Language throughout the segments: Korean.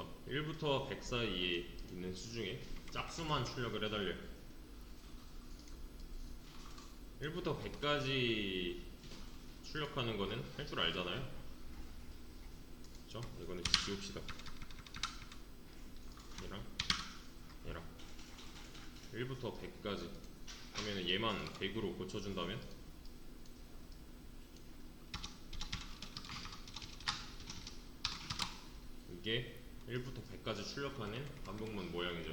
있어서 1부터 100 사이에 있는 수 중에 짝수만 출력을 해달래요 1부터 100까지 출력하는 거는 할 줄 알잖아요. 그쵸? 이거는 지웁시다. 얘랑 얘랑. 1부터 100까지. 그러면 얘만 100으로 고쳐준다면? 이게 1부터 100까지 출력하는 반복문 모양이죠.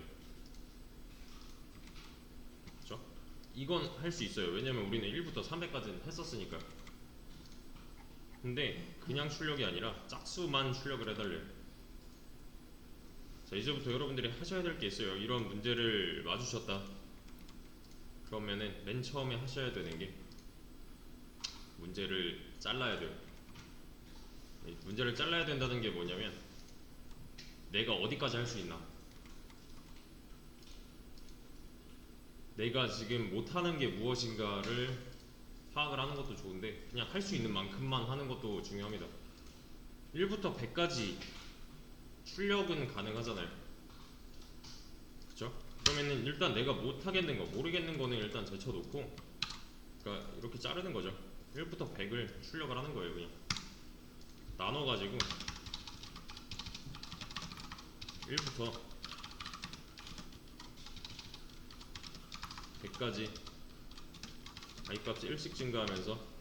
그쵸? 이건 할 수 있어요. 왜냐면 우리는 1부터 300까지는 했었으니까. 근데 그냥 출력이 아니라 짝수만 출력을 해달래요. 자 이제부터 여러분들이 하셔야 될 게 있어요. 이런 문제를 마주쳤다. 그러면은 맨 처음에 하셔야 되는 게 문제를 잘라야 돼요. 이 문제를 잘라야 된다는 게 뭐냐면 내가 어디까지 할 수 있나? 내가 지금 못하는 게 무엇인가를 파악을 하는 것도 좋은데 그냥 할 수 있는 만큼만 하는 것도 중요합니다. 1부터 100까지 출력은 가능하잖아요. 그쵸? 그러면은 일단 내가 못하겠는 거 모르겠는 거는 일단 제쳐놓고 그러니까 이렇게 자르는 거죠. 1부터 100을 출력을 하는 거예요 그냥. 나눠가지고 1부터. 100까지. i 값이 1씩 증가하면서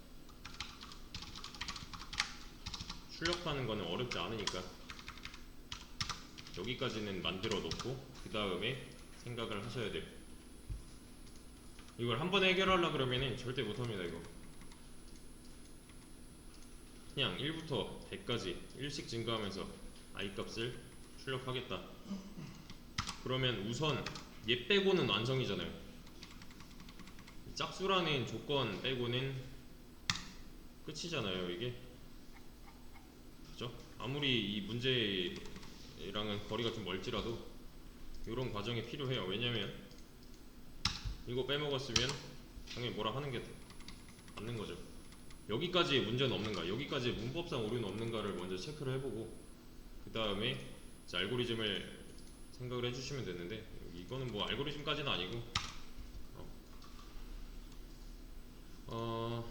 출력하는 거는 어렵지 않으니까 여기까지는 만들어 놓고 그 다음에 생각을 하셔야 돼요. 이걸 한 번에 해결하려 그러면은 절대 못합니다 이거. 그냥 1부터 100까지 1씩 증가하면서 i 값을 출력하겠다. 그러면 우선 얘 빼고는 완성이잖아요. 짝수라는 조건 빼고는 끝이잖아요 이게. 그죠? 아무리 이 문제랑은 거리가 좀 멀지라도 이런 과정이 필요해요. 왜냐면 이거 빼먹었으면 당연히 뭐라 하는 게 맞는 거죠. 여기까지의 문제는 없는가? 여기까지 문법상 오류는 없는가를 먼저 체크를 해보고 그 다음에 알고리즘을 생각을 해주시면 되는데 이거는 뭐 알고리즘까지는 아니고. 어,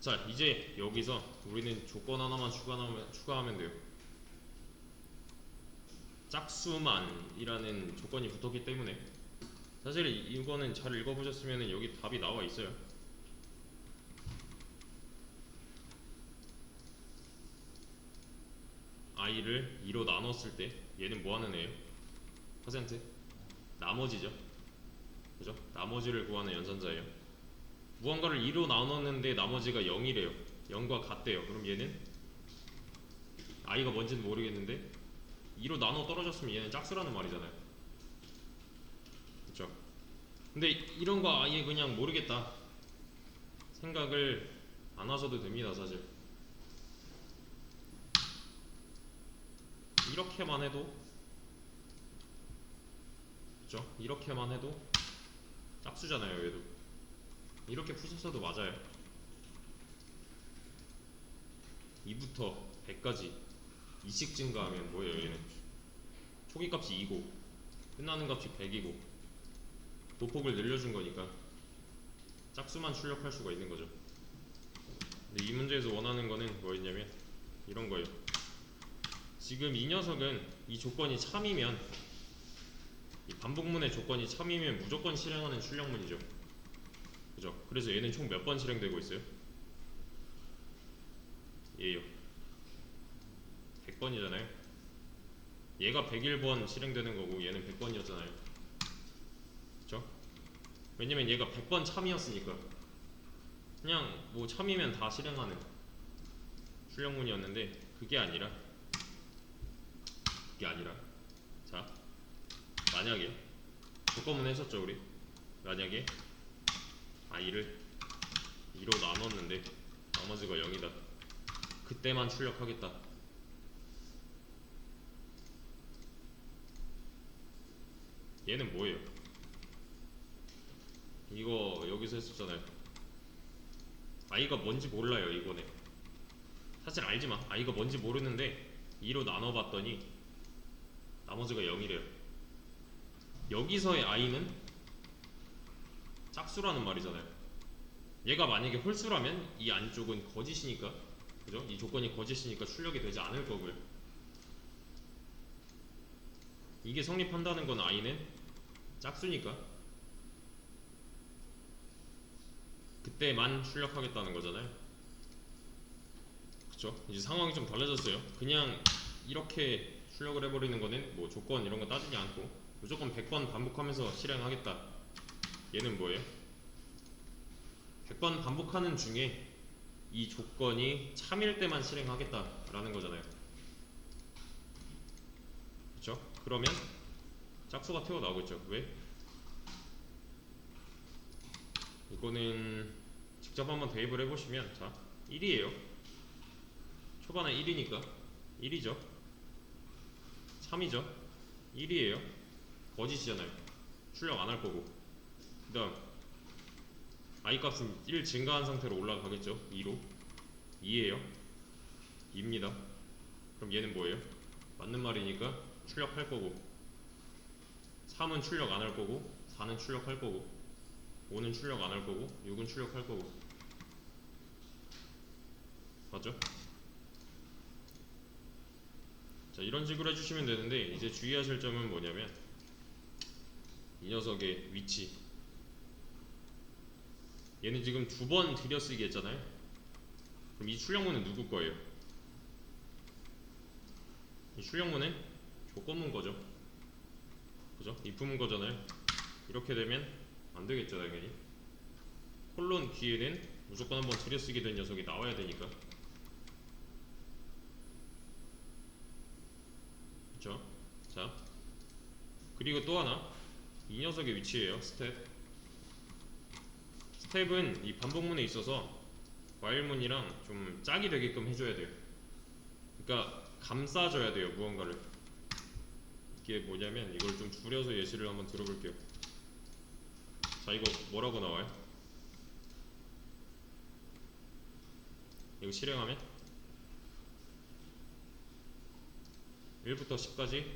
자 이제 여기서 우리는 조건 하나만 추가하면, 추가하면 돼요. 짝수만이라는 조건이 붙었기 때문에. 사실 이거는 잘 읽어보셨으면 여기 답이 나와 있어요 i를 2로 나눴을 때 얘는 뭐 하는 애예요? 퍼센트? 나머지죠. 그죠? 나머지를 구하는 연산자예요. 무언가를 2로 나눴는데 나머지가 0이래요. 0과 같대요. 그럼 얘는? i가 뭔지는 모르겠는데 2로 나눠 떨어졌으면 얘는 짝수라는 말이잖아요. 그쵸? 근데 이런 거 아예 그냥 모르겠다 생각을 안 하셔도 됩니다 사실 이렇게만 해도 그쵸? 이렇게만 해도 짝수잖아요 얘도. 이렇게 푸셨어도 맞아요. 2부터 100까지 2씩 증가하면 뭐예요 얘는? 초기 값이 2고 끝나는 값이 100이고 도폭을 늘려준 거니까 짝수만 출력할 수가 있는 거죠. 근데 이 문제에서 원하는 거는 뭐였냐면 이런 거예요 지금 이 녀석은 이 조건이 참이면 이 반복문의 조건이 참이면 무조건 실행하는 출력문이죠 그죠? 그래서 얘는 총 몇 번 실행되고 있어요? 얘요 100번이잖아요 얘가 101번 실행되는 거고 얘는 100번이었잖아요 그죠? 왜냐면 얘가 100번 참이었으니까 그냥 뭐 참이면 다 실행하는 출력문이었는데 그게 아니라 그게 아니라. 자 만약에 조건문 했었죠 우리? 만약에 i를 2로 나눴는데 나머지가 0이다. 그때만 출력하겠다. 얘는 뭐예요? 이거 여기서 했었잖아요. i가 뭔지 몰라요 이거네 사실 알지마. i가 뭔지 모르는데 2로 나눠봤더니 나머지가 0이래요. 여기서의 i는 짝수라는 말이잖아요. 얘가 만약에 홀수라면 이 안쪽은 거짓이니까 그죠? 이 조건이 거짓이니까 출력이 되지 않을 거고요. 이게 성립한다는 건 i는 짝수니까 그때만 출력하겠다는 거잖아요. 그쵸? 이제 상황이 좀 달라졌어요. 그냥 이렇게 출력을 해버리는 거는 뭐 조건 이런 거 따지지 않고 무조건 100번 반복하면서 실행하겠다. 얘는 뭐예요? 100번 반복하는 중에 이 조건이 참일 때만 실행하겠다라는 거잖아요. 그쵸? 그러면 짝수가 튀어나오겠죠. 왜? 이거는 직접 한번 대입을 해보시면 자 1이에요. 초반에 1이니까 1이죠. 3이죠. 1이에요. 거짓이잖아요. 출력 안 할 거고. 그 다음 i 값은 1 증가한 상태로 올라가겠죠. 2로 2에요. 2입니다. 그럼 얘는 뭐예요? 맞는 말이니까 출력할 거고 3은 출력 안 할 거고 4는 출력할 거고 5는 출력 안 할 거고 6은 출력할 거고 맞죠? 자 이런 식으로 해주시면 되는데 이제 주의하실 점은 뭐냐면 이 녀석의 위치. 얘는 지금 두 번 들여쓰기 했잖아요. 그럼 이 출력문은 누구 거예요? 이 출력문은 조건문 거죠. 그죠? 입부문 거잖아요. 이렇게 되면 안 되겠죠 당연히. 콜론 뒤에는 무조건 한번 들여쓰게 된 녀석이 나와야 되니까 그쵸? 자 그리고 또 하나. 이 녀석의 위치예요 스텝. 스텝은 이 반복문에 있어서 와일문이랑 좀 짝이 되게끔 해줘야 돼요. 그러니까 감싸줘야 돼요 무언가를. 이게 뭐냐면 이걸 좀 줄여서 예시를 한번 들어볼게요. 자 이거 뭐라고 나와요? 이거 실행하면 1부터 10까지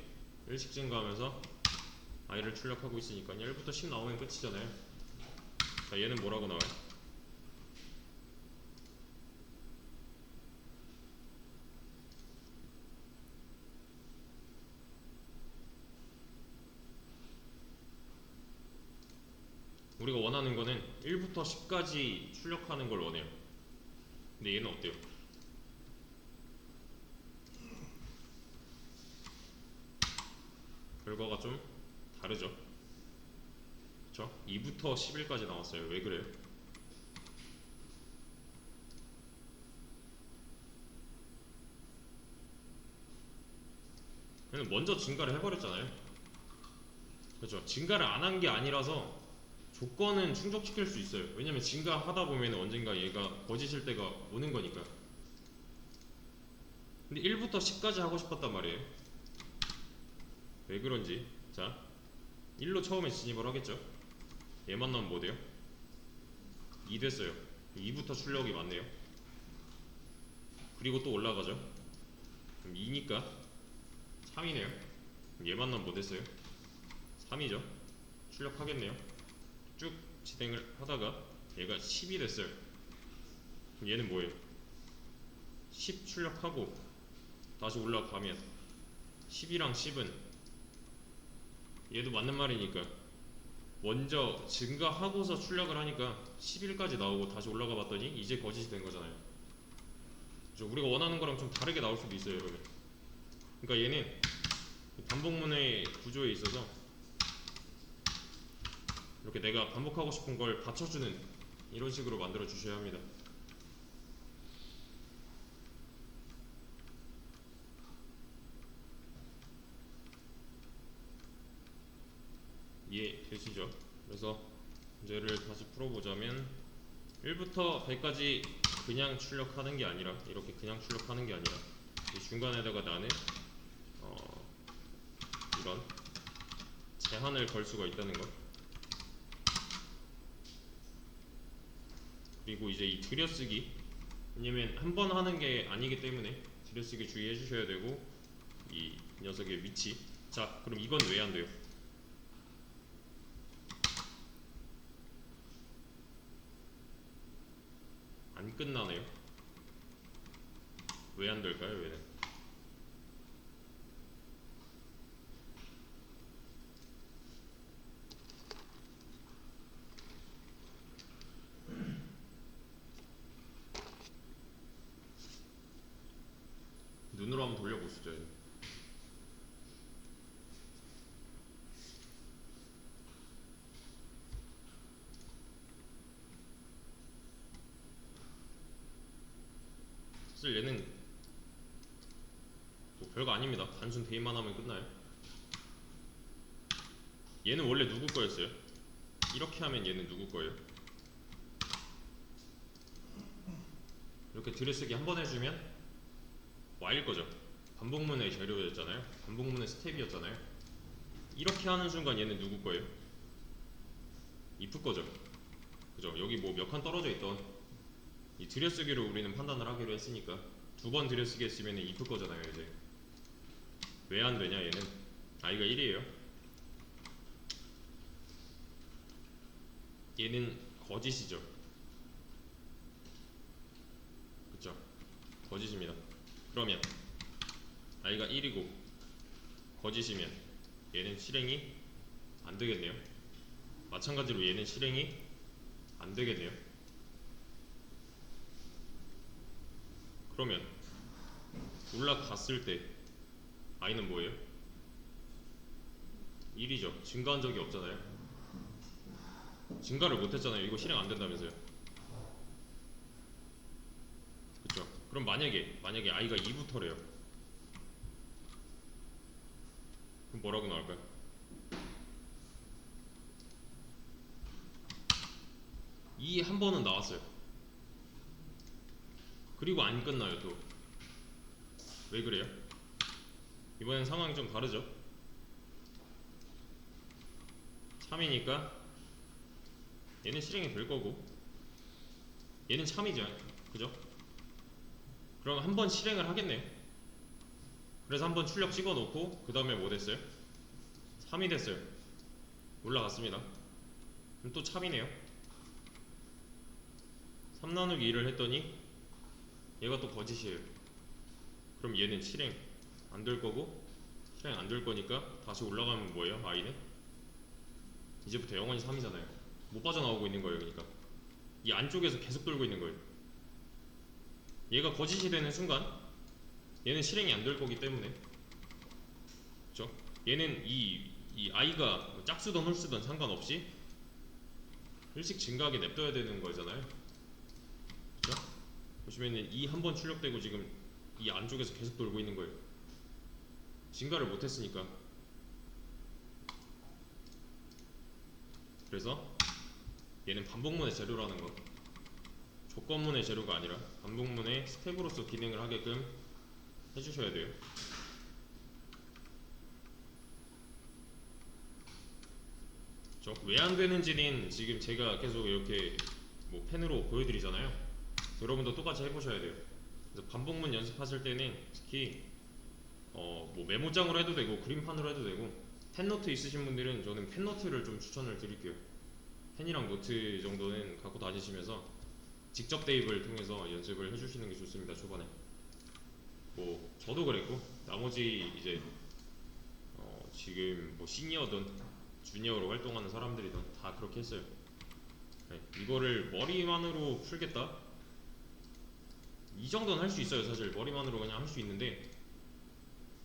1씩 증가하면서 i를 출력하고 있으니까 1부터 10 나오면 끝이잖아요 자 얘는 뭐라고 나와요? 우리가 원하는 거는 1부터 10까지 출력하는 걸 원해요. 근데 얘는 어때요? 결과가 좀 다르죠. 그쵸? 2부터 11까지 나왔어요. 왜 그래요? 얘는 먼저 증가를 해버렸잖아요. 그렇죠. 증가를 안 한 게 아니라서 조건은 충족시킬 수 있어요. 왜냐면 증가하다 보면 언젠가 얘가 거짓일 때가 오는 거니까. 근데 1부터 10까지 하고 싶었단 말이에요. 왜 그런지. 자, 1로 처음에 진입을 하겠죠. 얘만 나오면 뭐 돼요? 2 됐어요. 2부터 출력이 많네요. 그리고 또 올라가죠. 그럼 2니까 3이네요. 얘만 나오면 뭐 됐어요? 3이죠. 출력하겠네요. 쭉 진행을 하다가 얘가 10이 됐어요. 그럼 얘는 뭐예요? 10 출력하고 다시 올라가면 10이랑 10은 얘도 맞는 말이니까 먼저 증가하고서 출력을 하니까 11까지 나오고 다시 올라가 봤더니 이제 거짓이 된 거잖아요. 그죠? 우리가 원하는 거랑 좀 다르게 나올 수도 있어요, 여러분. 그러니까 얘는 반복문의 구조에 있어서 이렇게 내가 반복하고 싶은 걸 받쳐주는 이런 식으로 만들어 주셔야 합니다. 이해 되시죠? 그래서 문제를 다시 풀어보자면 1부터 100까지 그냥 출력하는 게 아니라 이렇게 그냥 출력하는 게 아니라 이 중간에다가 나는 어, 이런 제한을 걸 수가 있다는 것 그리고 이제 이 들여쓰기 왜냐면 한 번 하는 게 아니기 때문에 들여쓰기 주의해 주셔야 되고 이 녀석의 위치 자 그럼 이건 왜 안 돼요? 안 끝나네요. 왜 안 될까요? 얘는? 눈으로 한번 돌려보시죠. 얘는. 사실 얘는 뭐 별거 아닙니다. 단순 대입만 하면 끝나요. 얘는 원래 누구 거였어요? 이렇게 하면 얘는 누구 거예요? 이렇게 들여쓰기 한 번 해주면 Y일 거죠. 반복문의 재료였잖아요. 반복문의 스텝이었잖아요. 이렇게 하는 순간 얘는 누구 거예요? if 거죠. 그죠? 여기 뭐 몇 칸 떨어져 있던 이 들여쓰기로 우리는 판단을 하기로 했으니까 두 번 들여쓰기 했으면 if 거잖아요 이제 왜 안 되냐 얘는? i가 1이에요. 얘는 거짓이죠. 그쵸? 거짓입니다. 그러면 i가 1이고 거짓이면 얘는 실행이 안 되겠네요. 마찬가지로 얘는 실행이 안 되겠네요. 그러면 올라갔을 때 i는 뭐예요? 1이죠. 증가한 적이 없잖아요. 증가를 못했잖아요. 이거 실행 안 된다면서요. 그쵸? 그럼 만약에 만약에 i가 2부터래요. 그럼 뭐라고 나올까요? 이 한 번은 나왔어요. 그리고 안 끝나요 또. 왜 그래요? 이번엔 상황이 좀 다르죠? 3이니까 얘는 실행이 될 거고 얘는 참이죠 그죠? 그럼 한 번 실행을 하겠네요. 그래서 한 번 출력 찍어 놓고 그 다음에 뭐 됐어요? 3이 됐어요. 올라갔습니다. 그럼 또 참이네요. 3 나누기 1을 했더니 얘가 또 거짓이에요. 그럼 얘는 실행 안 될 거고 실행 안 될 거니까 다시 올라가면 뭐예요? i는? 이제부터 영원히 3이잖아요 못 빠져나오고 있는 거예요 그러니까 이 안쪽에서 계속 돌고 있는 거예요 얘가 거짓이 되는 순간 얘는 실행이 안 될 거기 때문에 그쵸? 얘는 이, 이 i가 뭐 짝수든 홀수든 상관없이 일씩 증가하게 냅둬야 되는 거잖아요 그쵸? 보시면은 이한 번 출력되고 지금 이 안쪽에서 계속 돌고 있는 거예요 증가를 못했으니까. 그래서 얘는 반복문의 재료라는 거. 조건문의 재료가 아니라 반복문의 스텝으로서 기능을 하게끔 해주셔야 돼요. 왜 안 되는지는 지금 제가 계속 이렇게 뭐 펜으로 보여드리잖아요. 여러분도 똑같이 해보셔야 돼요. 그래서 반복문 연습하실 때는 특히 어 뭐 메모장으로 해도 되고 그림판으로 해도 되고 펜노트 있으신 분들은 저는 펜노트를 좀 추천을 드릴게요. 펜이랑 노트 정도는 갖고 다니시면서 직접 대입을 통해서 연습을 해주시는 게 좋습니다 초반에. 뭐 저도 그랬고 나머지 이제 어 지금 뭐 시니어든 주니어로 활동하는 사람들이든 다 그렇게 했어요. 네, 이거를 머리만으로 풀겠다? 이 정도는 할 수 있어요 사실. 머리만으로 그냥 할 수 있는데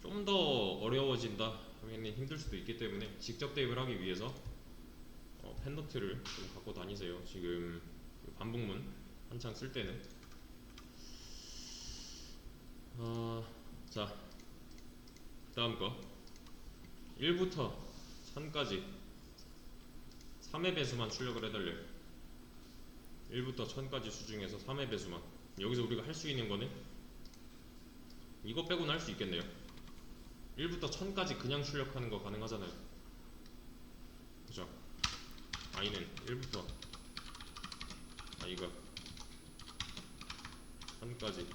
좀 더 어려워진다. 하면 힘들 수도 있기 때문에 직접 대입을 하기 위해서 어, 펜노트를 좀 갖고 다니세요. 지금 그 반복문 한창 쓸 때는. 어, 자 다음 거. 1부터 1000까지 3의 배수만 출력을 해달래요. 1부터 1000까지 수 중에서 3의 배수만. 여기서 우리가 할 수 있는 거는 이거 빼고는 할 수 있겠네요 1부터 1000까지 그냥 출력하는 거 가능하잖아요 그죠 i는 1부터 i가 1000까지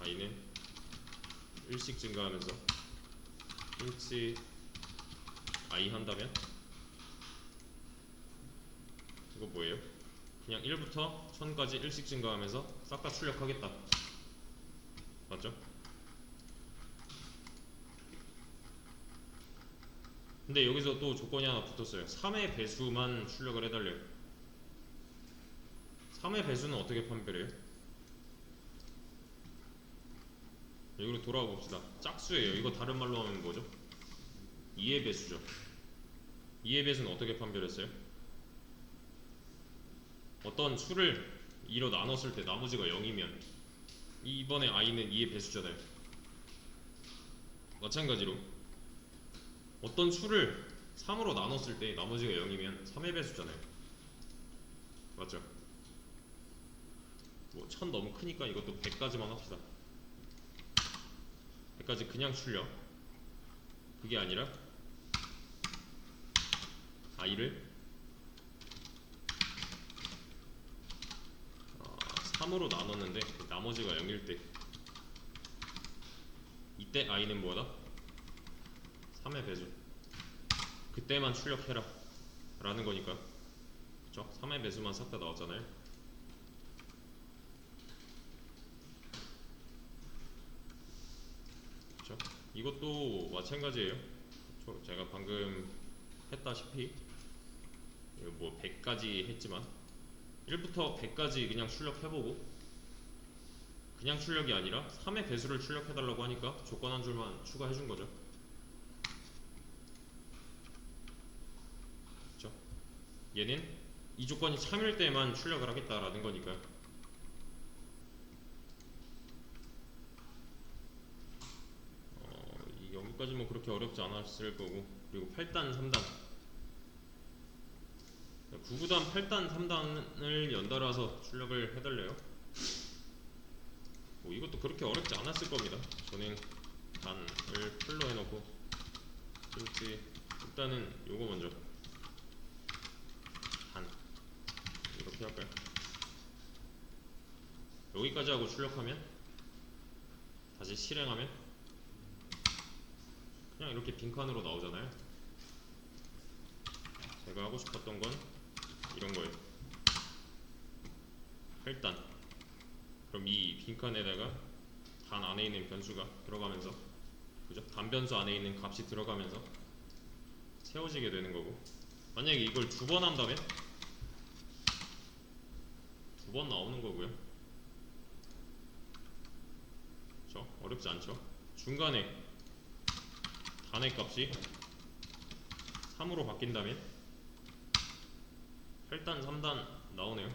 i는 1씩 증가하면서 힌트 i 한다면 이거 뭐예요? 그냥 1부터 1000까지 일씩 증가하면서 싹 다 출력하겠다 맞죠? 근데 여기서 또 조건이 하나 붙었어요 3의 배수만 출력을 해달래요 3의 배수는 어떻게 판별해요? 여기로 돌아가 봅시다 짝수예요 이거 다른 말로 하면 뭐죠? 2의 배수죠 2의 배수는 어떻게 판별했어요? 어떤 수를 2로 나눴을 때 나머지가 0이면 이번에 i는 2의 배수잖아요 마찬가지로 어떤 수를 3으로 나눴을 때 나머지가 0이면 3의 배수잖아요 맞죠? 뭐 1000 너무 크니까 이것도 100까지만 합시다 100까지 그냥 출력 그게 아니라 i를 어, 3으로 나눴는데 나머지가 0일 때 이때 i는 뭐다? 3의 배수. 그때만 출력해라. 라는 거니까. 그쵸? 3의 배수만 싹 다 나왔잖아요. 그쵸? 이것도 마찬가지예요. 저- 제가 방금 했다시피. 뭐 100까지 했지만. 1부터 100까지 그냥 출력해보고. 그냥 출력이 아니라 3의 배수를 출력해달라고 하니까 조건 한 줄만 추가해준 거죠 그쵸? 얘는 이 조건이 참일 때만 출력을 하겠다라는 거니까 어, 이 여기까지는 그렇게 어렵지 않았을 거고. 그리고 8단 3단. 9구단 8단 3단을 연달아서 출력을 해달래요? 뭐 이것도 그렇게 어렵지 않았을 겁니다. 저는 단을 풀로 해놓고. 이렇게 일단은 요거 먼저 단 이렇게 할까요? 여기까지 하고 출력하면? 다시 실행하면? 그냥 이렇게 빈칸으로 나오잖아요. 제가 하고 싶었던 건 이런 거예요. 8단 그럼 이 빈칸에다가 단 안에 있는 변수가 들어가면서 그죠? 단변수 안에 있는 값이 들어가면서 세워지게 되는 거고 만약에 이걸 두 번 한다면 두 번 나오는 거고요 그죠? 어렵지 않죠? 중간에 단의 값이 3으로 바뀐다면 8단 3단 나오네요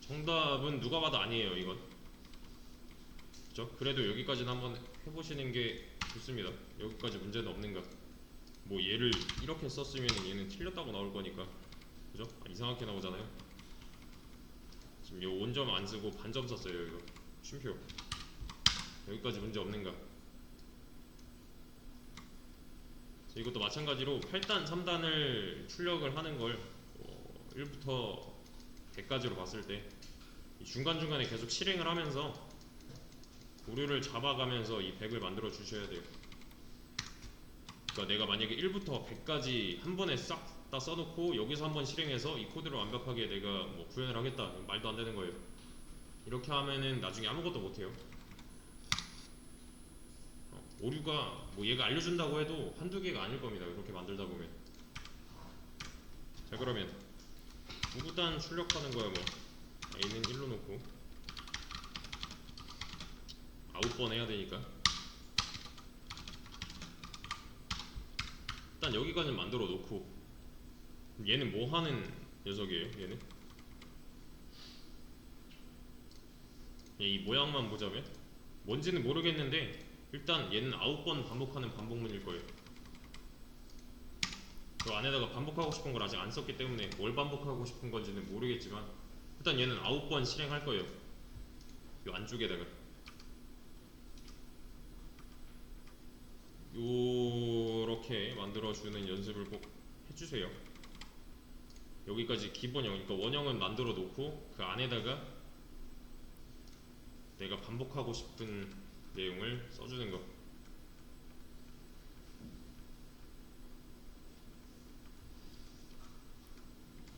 정답은 누가 봐도 아니에요 이건 그죠? 그래도 여기까지는 한번 해보시는 게 좋습니다 여기까지 문제는 없는가 뭐 얘를 이렇게 썼으면 얘는 틀렸다고 나올 거니까 그죠? 아, 이상하게 나오잖아요. 지금 요 온점 안 쓰고 반점 썼어요 이거. 쉼표. 여기까지 문제 없는가? 이것도 마찬가지로 8단 3단을 출력을 하는 걸 어, 1부터 100까지로 봤을 때이 중간중간에 계속 실행을 하면서 오류를 잡아가면서 이 100을 만들어 주셔야 돼요. 그러니까 내가 만약에 1부터 100까지 한 번에 싹 다 써놓고 여기서 한번 실행해서 이 코드를 완벽하게 내가 뭐 구현을 하겠다. 말도 안 되는 거예요. 이렇게 하면은 나중에 아무것도 못해요. 어, 오류가 뭐 얘가 알려준다고 해도 한두 개가 아닐 겁니다. 그렇게 만들다 보면. 자 그러면 구구단 출력하는 거야 뭐. A는 1로 놓고 아홉 번 해야 되니까. 일단 여기까지 만들어 놓고 얘는 뭐 하는 녀석이에요 얘는? 얘 이 모양만 보자면? 뭔지는 모르겠는데 일단 얘는 아홉 번 반복하는 반복문일 거예요. 그 안에다가 반복하고 싶은 걸 아직 안 썼기 때문에 뭘 반복하고 싶은 건지는 모르겠지만 일단 얘는 아홉 번 실행할 거예요. 요 안쪽에다가. 요렇게 만들어주는 연습을 꼭 해주세요 여기까지 기본형 그러니까 원형은 만들어 놓고 그 안에다가 내가 반복하고 싶은 내용을 써주는 거.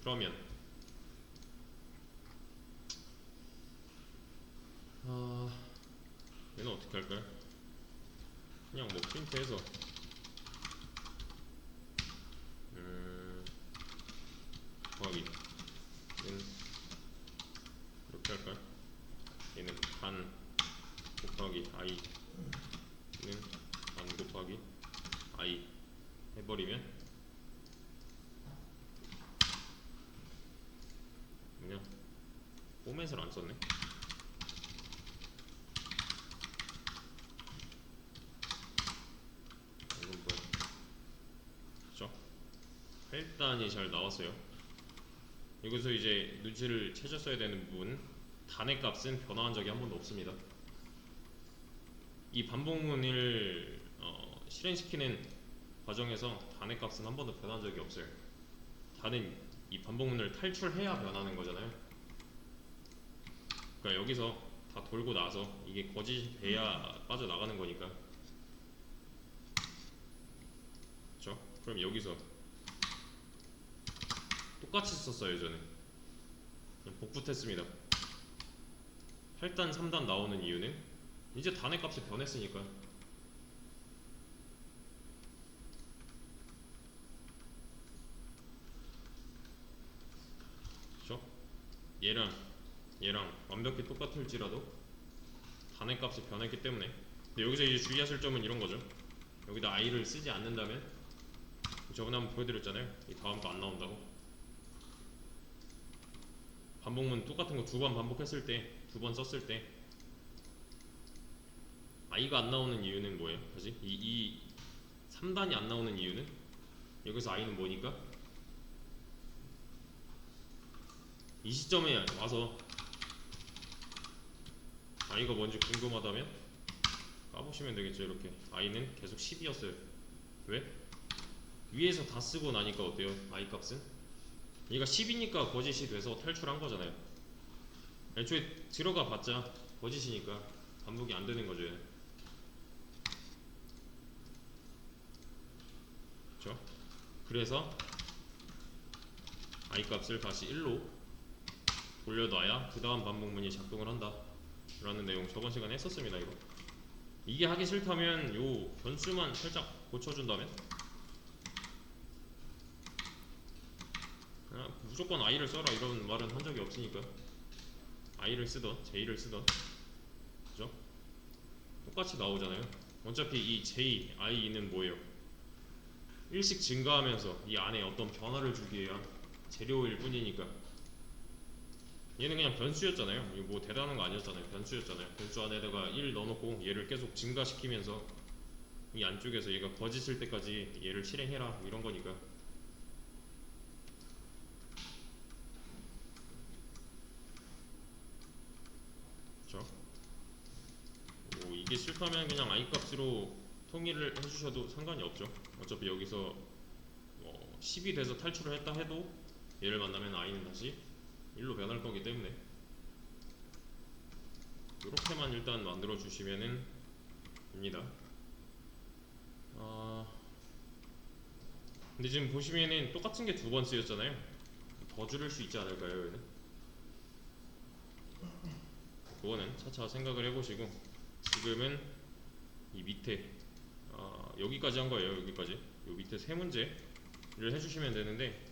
그러면 아 얘는 어떻게 할까요? 그냥 뭐 프린트해서 곱하기. 얘는 이렇게 할까요? 얘는 반 곱하기 i. 얘는 반 곱하기 i. 해버리면 그냥 포맷을 안 썼네. 이건 뭐야? 그죠? 8단이 잘 나왔어요 여기서 이제 눈치를 채셨어야 되는 부분 단의 값은 변화한 적이 한 번도 없습니다. 이 반복문을 어, 실행시키는 과정에서 단의 값은 한 번도 변한 적이 없어요. 단은 이 반복문을 탈출해야 변하는 거잖아요. 그러니까 여기서 다 돌고 나서 이게 거짓이 돼야 빠져나가는 거니까. 그쵸? 그럼 여기서 똑같이 썼어요 그냥 복붙했습니다. 8단 3단 나오는 이유는 이제 단의 값이 변했으니까 그쵸? 얘랑 얘랑 완벽히 똑같을지라도 단의 값이 변했기 때문에. 근데 여기서 이제 주의하실 점은 이런 거죠. 여기다 i를 쓰지 않는다면 저번에 한번 보여드렸잖아요. 이 다음 거 안 나온다고 반복문 똑같은 거 두 번 반복했을 때 두 번 썼을 때 i가 안 나오는 이유는 뭐예요? 다시 이, 이 3단이 안 나오는 이유는 여기서 i는 뭐니까 이 시점에 와서 i가 뭔지 궁금하다면 까보시면 되겠죠 이렇게 i는 계속 10이었어요 왜? 위에서 다 쓰고 나니까 어때요 i 값은? 얘가 10이니까 거짓이 돼서 탈출한 거잖아요 애초에 들어가 봤자 거짓이니까 반복이 안 되는 거죠. 그쵸? 그래서 i 값을 다시 1로 돌려놔야 그 다음 반복문이 작동을 한다 라는 내용 저번 시간에 했었습니다 이거 이게 하기 싫다면 요 변수만 살짝 고쳐준다면 그냥 무조건 i를 써라 이런 말은 한 적이 없으니까. i를 쓰던 j를 쓰던. 그죠? 똑같이 나오잖아요. 어차피 이 j, i는 뭐예요? 일씩 증가하면서 이 안에 어떤 변화를 주기 위한 재료일 뿐이니까. 얘는 그냥 변수였잖아요. 이거 뭐 대단한 거 아니었잖아요. 변수였잖아요. 변수 안에다가 1 넣어놓고 얘를 계속 증가시키면서 이 안쪽에서 얘가 거짓일 때까지 얘를 실행해라. 이런 거니까 그쵸? 뭐 이게 싫다면 그냥 i 값으로 통일을 해주셔도 상관이 없죠. 어차피 여기서 뭐 10이 돼서 탈출을 했다 해도 얘를 만나면 i는 다시 1로 변할 거기 때문에. 이렇게만 일단 만들어 주시면은 됩니다. 아 근데 지금 보시면은 똑같은 게 두 번 쓰였잖아요. 더 줄일 수 있지 않을까요 얘는? 그거는 차차 생각을 해보시고 지금은 이 밑에 아, 여기까지 한 거예요 여기까지. 요 밑에 세 문제를 해주시면 되는데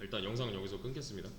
일단 영상은 여기서 끊겠습니다